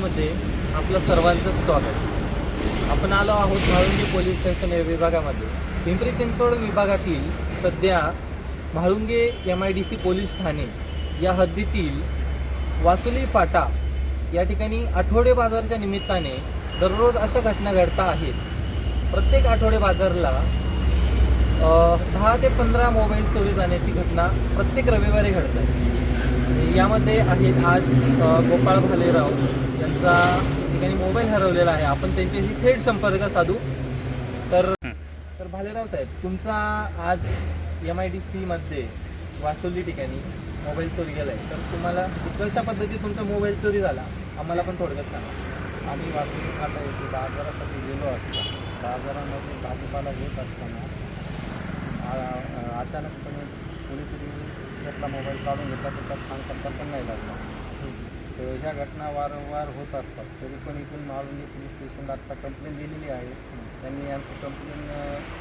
न्यूजमध्ये आपलं सर्वांचं स्वागत. आपण आलो आहोत म्हाळुंगी पोलीस स्टेशन या विभागामध्ये. पिंपरी चिंचवड विभागातील सध्या Mhalunge M I D C police Thane या हद्दीतील वासुली फाटा या ठिकाणी आठवडे बाजारच्या निमित्ताने दररोज अशा घटना घडता आहेत. प्रत्येक आठवडे बाजारला दहा ते पंधरा मोबाईल चोरी जाण्याची घटना प्रत्येक रविवारी घडतात. यामध्ये आहेत आज गोपाळ भालेराव यांचा ठिकाणी मोबाईल हरवलेला आहे. आपण त्यांच्याशी थेट संपर्क साधू. तर तर भालेराव साहेब तुमचा आज एम आय डी सीमध्ये वासोली ठिकाणी मोबाईल चोरी गेला आहे तर तुम्हाला कशा पद्धतीत तुमचा मोबाईल चोरी झाला. आम्हाला पण थोडक्यात सांगा. आम्ही वासुली फाटा येथे बाजारासाठी गेलो असतो. बाजारामध्ये भाजीपाला घेत असताना अचानकपणे कोणीतरी शेतला मोबाईल काढून घेतला त्याच्यात खान करता पण नाही लागला. तर ह्या घटना वारंवार होत असतात. तरी पण इथून मालवणी पोलीस स्टेशनला आत्ता कंप्लेंट दिलेली आहे. त्यांनी आमची कंप्लेंट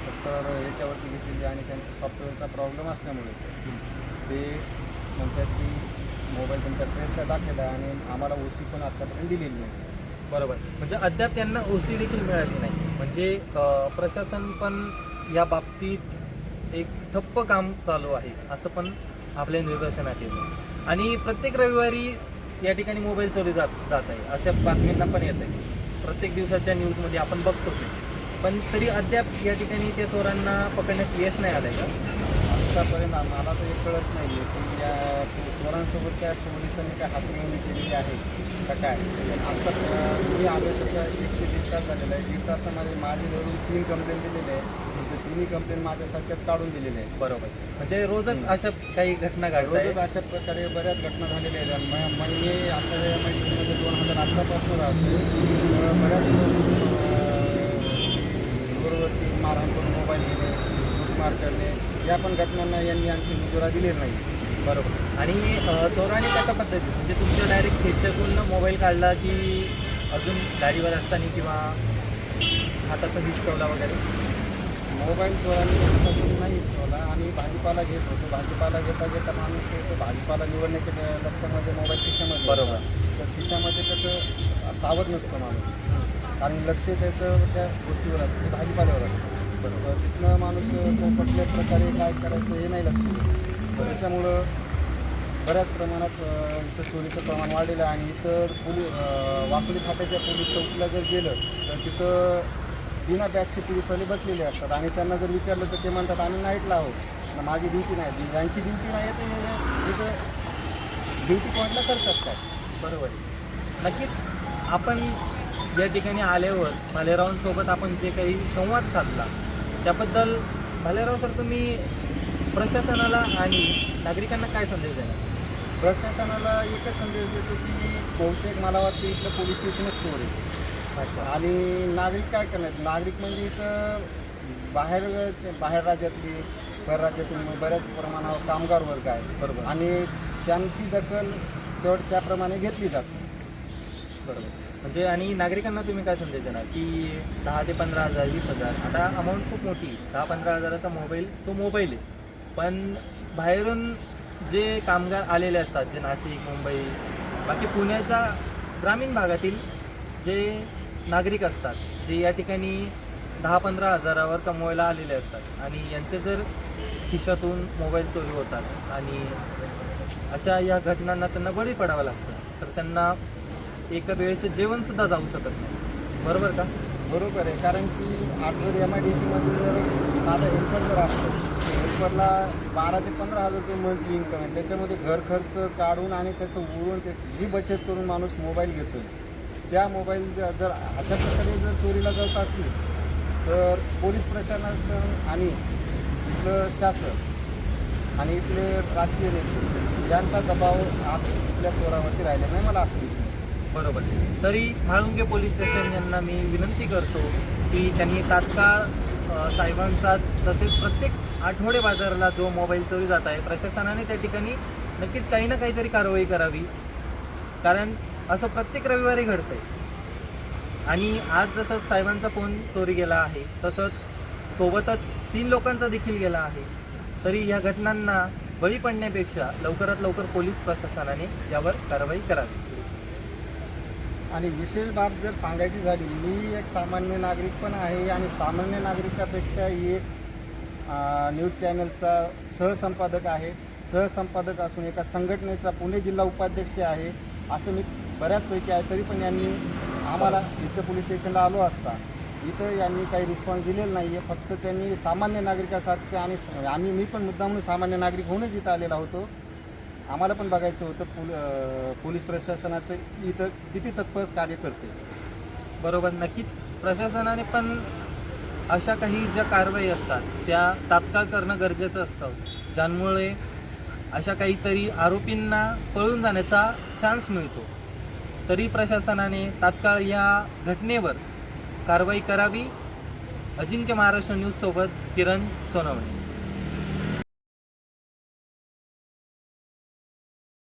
डॉक्टर याच्यावरती घेतलेली आणि त्यांचा सॉफ्टवेअरचा प्रॉब्लेम असल्यामुळे. ते म्हणतात की मोबाईल त्यांच्या ट्रेसला टाकलेला आहे आणि आम्हाला ओ सी पण आत्तापर्यंत दिलेली नाही बरोबर. म्हणजे अद्याप त्यांना ओसी देखील मिळाली नाही. म्हणजे प्रशासन पण या बाबतीत एक ठप्प काम चालू आहे. असं पण आपल्या निदर्शनात येतं. आणि प्रत्येक रविवारी या ठिकाणी मोबाईल चोरी जात जात आहे. अशा बातमींना पण येत आहे. प्रत्येक दिवसाच्या न्यूजमध्ये आपण बघतोच पण तरी अद्याप या ठिकाणी त्या चोरांना पकडण्यात यश नाही आलंय का? आतापर्यंत आम्हाला तर हे कळत नाही आहे की या चोरांसोबत त्या पोलिसांनी काय हातमिळवणी केलेली आहे का काय? आत्ता मी आलो सध्या एक ते दीड तास झालेला आहे. दीड तासामध्ये माझे धरून तीन कंप्लेंट दिलेले आहे तिन्ही कंप्लेंट माझ्यासारख्याच काढून दिलेले आहे बरोबर. म्हणजे रोजच अशा काही घटना घडत रोजच अशा प्रकारे बऱ्याच घटना झालेल्या आहेत. म- म- मी आता या मैत्रिणीमध्ये दोन हजार अठरापासून राहतो तर बऱ्याच अं, रोडवरती मारहाण करून मोबाईल घेणे लूटमार करणे या पण घटनांना यांनी आणखी दुजोरा दिले नाही. बरोबर. आणि अ, चोराने कशा पद्धतीत म्हणजे तुमच्या डायरेक्ट खिशातून मोबाईल काढला की अजून गाडीवर असताना किंवा हातात हिसकवला वगैरे? मोबाईल चोरांनी नाही हिसकवला आणि भाजीपाला घेत होतो. भाजीपाला घेता घेता माणूस तो भाजीपाला निवडण्याच्या लक्षामध्ये मोबाईल खिशामध्ये बरोबर. तर खिशामध्ये कसं सावध नसतं माणूस. आणि लक्ष त्याचं त्या गोष्टीवर असतं भाजीपाल्यावर असतं. बरोबर तिथनं माणूस तो कुठल्या प्रकारे काय करायचं हे नाही लक्ष त्याच्यामुळं बऱ्याच प्रमाणात इथं चोरीचं प्रमाण वाढलेलं आहे. आणि इतर पोली अ, वासुली फाट्याच्या पोलीस चौकीला जर गेलं तर तिथं बिना बॅगचे पोलीसवाले बसलेले असतात. आणि त्यांना जर विचारलं तर ते म्हणतात आम्ही नाईटला आहोत. ना माझी ड्युटी नाही. ज्यांची ड्युटी नाही आहे ते तिथं ड्युटी पॉईंटला करतात काय? बरोबर आहे. नक्कीच आपण या ठिकाणी आल्यावर भालेरावांसोबत आपण जे काही संवाद साधला त्याबद्दल भालेराव सर तुम्ही प्रशासनाला आणि नागरिकांना काय संदेश देणार? प्रशासनाला एकच संदेश देतो की बहुतेक मला वाटतं इथलं पोलीस स्टेशनच चोर आहे. अच्छा आणि नागरिक काय करणार? नागरिक म्हणजे इथं बाहेर बाहेर राज्यातली परराज्यातून बऱ्याच प्रमाणावर कामगार वर्ग आहे. बरोबर. आणि त्यांची दखल तेवढ त्याप्रमाणे घेतली जाते. बरोबर. म्हणजे आणि नागरिकांना तुम्ही काय संदेश देणार? की दहा ते पंधरा हजार वीस हजार आता अमाऊंट खूप मोठी दहा पंधरा हजाराचा मोबाईल तो मोबाईल आहे. पण बाहेरून जे कामगार आलेले असतात जे नाशिक मुंबई बाकी पुण्याच्या ग्रामीण भागातील जे नागरिक असतात जे या ठिकाणी दहा पंधरा हजारावर कमवायला आलेले असतात. आणि यांचे जर खिशातून मोबाईल चोरी होतात आणि अशा या घटनांना त्यांना बळी पडावं लागतं तर त्यांना एका वेळेचं जेवणसुद्धा जाऊ शकत नाही. बरोबर का? बरोबर आहे. कारण की आज जर एम आय डी सीमध्ये जर साधा हेल्पर जर असतो हेल्परला बारा ते पंधरा हजार रुपये मंथली इन्कम आहे. त्याच्यामध्ये घर खर्च काढून आणि त्याचं उडून ते जी बचत करून माणूस मोबाईल घेतो त्या मोबाईल जर अशा प्रकारे जर चोरीला जात असतील तर पोलीस प्रशासन आणि इथलं शासन आणि इथले राजकीय नेते यांचा दबाव आज इथल्या चोरावरती राहिला नाही मला असं बरोबर. तरी म्हाळुंगे पोलीस स्टेशन यांना मी विनंती करतो की त्यांनी तात्काळ साहेबांचा तसेच प्रत्येक आठवडे बाजाराला जो मोबाईल चोरी जात आहे प्रशासनाने त्या ठिकाणी नक्कीच काही ना काहीतरी कारवाई करावी. कारण असं प्रत्येक रविवारी घडतं आहे आणि आज जसं साहेबांचा फोन चोरी गेला आहे तसंच सोबतच तीन लोकांचा देखील गेला आहे. तरी या घटनांना बळी पडण्यापेक्षा लवकरात लवकर पोलीस प्रशासनाने यावर कारवाई करावी. आणि विशेष बाब जर सांगायची झाली मी एक सामान्य नागरिक पण आहे आणि सामान्य नागरिकापेक्षा एक न्यूज चॅनलचा सहसंपादक आहे. सहसंपादक असून एका संघटनेचा पुणे जिल्हा उपाध्यक्ष आहे असं मी बऱ्याचपैकी आहे तरी पण यांनी आम्हाला इथं पोलीस स्टेशनला आलो असता. इथं यांनी काही रिस्पॉन्स दिलेला नाही आहे फक्त त्यांनी सामान्य नागरिकासारखे आणि आम्ही मी पण मुद्दा म्हणून सामान्य नागरिक होऊनच इथं आलेला होतो. आम्हाला पण बघायचं होतं पोल पोलीस प्रशासनाचं इथं किती तत्पर कार्य करते. बरोबर नक्कीच. प्रशासनाने पण अशा काही ज्या कारवाई असतात त्या तात्काळ करणं गरजेचं असतं. ज्यामुळे अशा काहीतरी आरोपींना पळून जाण्याचा चान्स मिळतो. तरी प्रशासनाने तात्काळ या घटनेवर कारवाई करावी. अजिंक्य महाराष्ट्र न्यूजसोबत किरण सोनवणे.